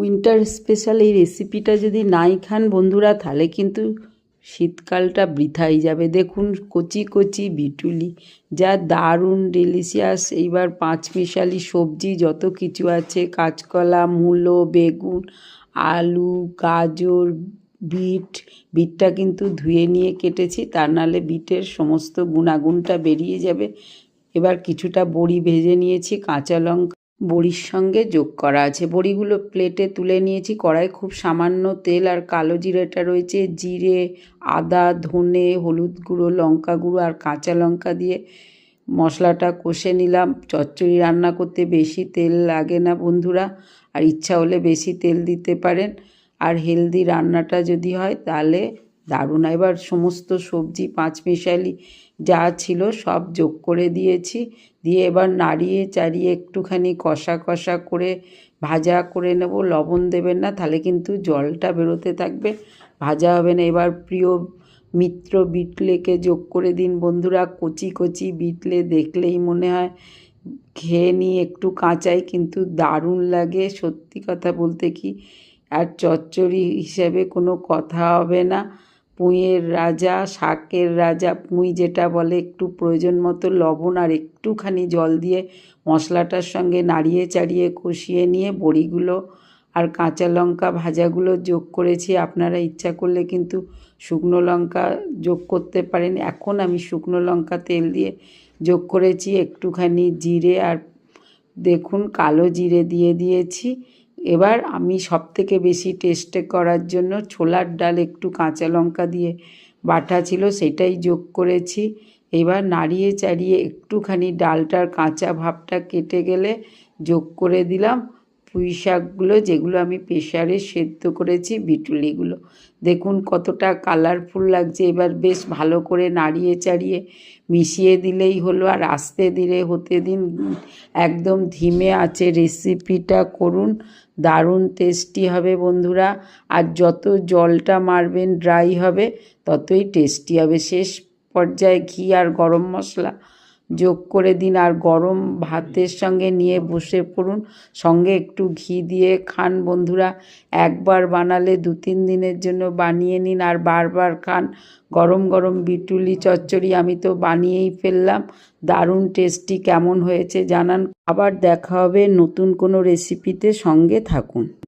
Winter special এই রেসিপিটা যদি নাই খান বন্ধুরা, তাহলে কিন্তু শীতকালটা বৃথাই যাবে। দেখুন, কচি কচি বিটুলি, যা দারুণ ডেলিশিয়াস এইবার পাঁচ মিশালি সবজি, যত কিছু আছে, কাঁচকলা, মূলো, বেগুন, আলু, গাজর, বিট, বিটটা কিন্তু ধুয়ে নিয়ে কেটেছি, তা নাহলে বিটের সমস্ত গুণাগুণটা বেরিয়ে যাবে। এবার কিছুটা বড়ি ভেজে নিয়েছি, কাঁচা লঙ্কা বড়ির সঙ্গে যোগ করা আছে। বড়িগুলো প্লেটে তুলে নিয়েছি। কড়াই খুব সামান্য তেল আর কালো জিরেটা রয়েছে। জিরে, আদা, ধনে, হলুদ গুঁড়ো, লঙ্কা গুঁড়ো আর কাঁচা লঙ্কা দিয়ে মশলাটা কষে নিলাম। চচ্চড়ি রান্না করতে বেশি তেল লাগে না বন্ধুরা। আর ইচ্ছা হলে বেশি তেল দিতে পারেন। আর হেলদি রান্নাটা যদি হয় তাহলে দারুণ। এবার সমস্ত সবজি পাঁচমিশালি যা ছিল সব যোগ করে দিয়েছি। দিয়ে এবার নাড়িয়ে চাড়িয়ে একটুখানি কষা কষা করে ভাজা করে নেব। লবণ দেবেন না, তাহলে কিন্তু জলটা বেরোতে থাকবে। ভাজা হবে না। এবার প্রিয় মিত্র বিটলেকে যোগ করে দিন। বন্ধুরা, কচি কচি বিটলে দেখলেই মনে হয় খেয়ে নিই একটু কাঁচাই, কিন্তু দারুণ লাগে। সত্যি কথা বলতে কি, আর চচ্চড়ি হিসেবে কোনো কথা হবে না। পুঁইয়ের রাজা, শাকের রাজা, পুঁই যেটা বলে একটু প্রয়োজন মতো লবণ আর একটুখানি জল দিয়ে মশলাটার সঙ্গে নাড়িয়ে চাড়িয়ে কষিয়ে নিয়ে বড়িগুলো আর কাঁচা লঙ্কা ভাজাগুলো যোগ করেছি। আপনারা ইচ্ছা করলে কিন্তু শুকনো লঙ্কা যোগ করতে পারেন। এখন আমি শুকনো লঙ্কা তেল দিয়ে যোগ করেছি। একটুখানি জিরে আর দেখুন কালো জিরে দিয়ে দিয়েছি। এবার আমি সব থেকে বেশি টেস্টে করার জন্য ছোলার ডাল একটু কাঁচা লঙ্কা দিয়ে বাটা ছিল সেটাই যোগ করেছি। এবার নাড়িয়ে চাড়িয়ে একটুখানি ডালটার কাঁচা ভাবটা কেটে গেলে যোগ করে দিলাম। পুঁই শাকগুলো যেগুলো আমি প্রেশারে সেদ্ধ করেছি, বিটুলিগুলো। দেখুন কতটা কালারফুল লাগছে। এবার বেশ ভালো করে নাড়িয়ে চাড়িয়ে মিশিয়ে দিলেই হলো আর আস্তে ধীরে হতে দিন। একদম ধিমে আছে রেসিপিটা করুন। দারুণ টেস্টি হবে বন্ধুরা। আর যত জলটা মারবেন ড্রাই হবে, ততই টেস্টি হবে। শেষ পর্যায়ে ঘি আর গরম মশলা যোগ করে দিন আর গরম ভাতের সঙ্গে নিয়ে বসে পড়ুন। সঙ্গে একটু ঘি দিয়ে খান বন্ধুরা। একবার বানালে দু তিন দিনের জন্য বানিয়ে নিন আর বারবার খান। গরম গরম বিটুলি চচ্চড়ি আমি তো বানিয়েই ফেললাম। দারুণ টেস্টি কেমন হয়েছে জানান। আবার দেখা হবে নতুন কোনো রেসিপিতে সঙ্গে থাকুন।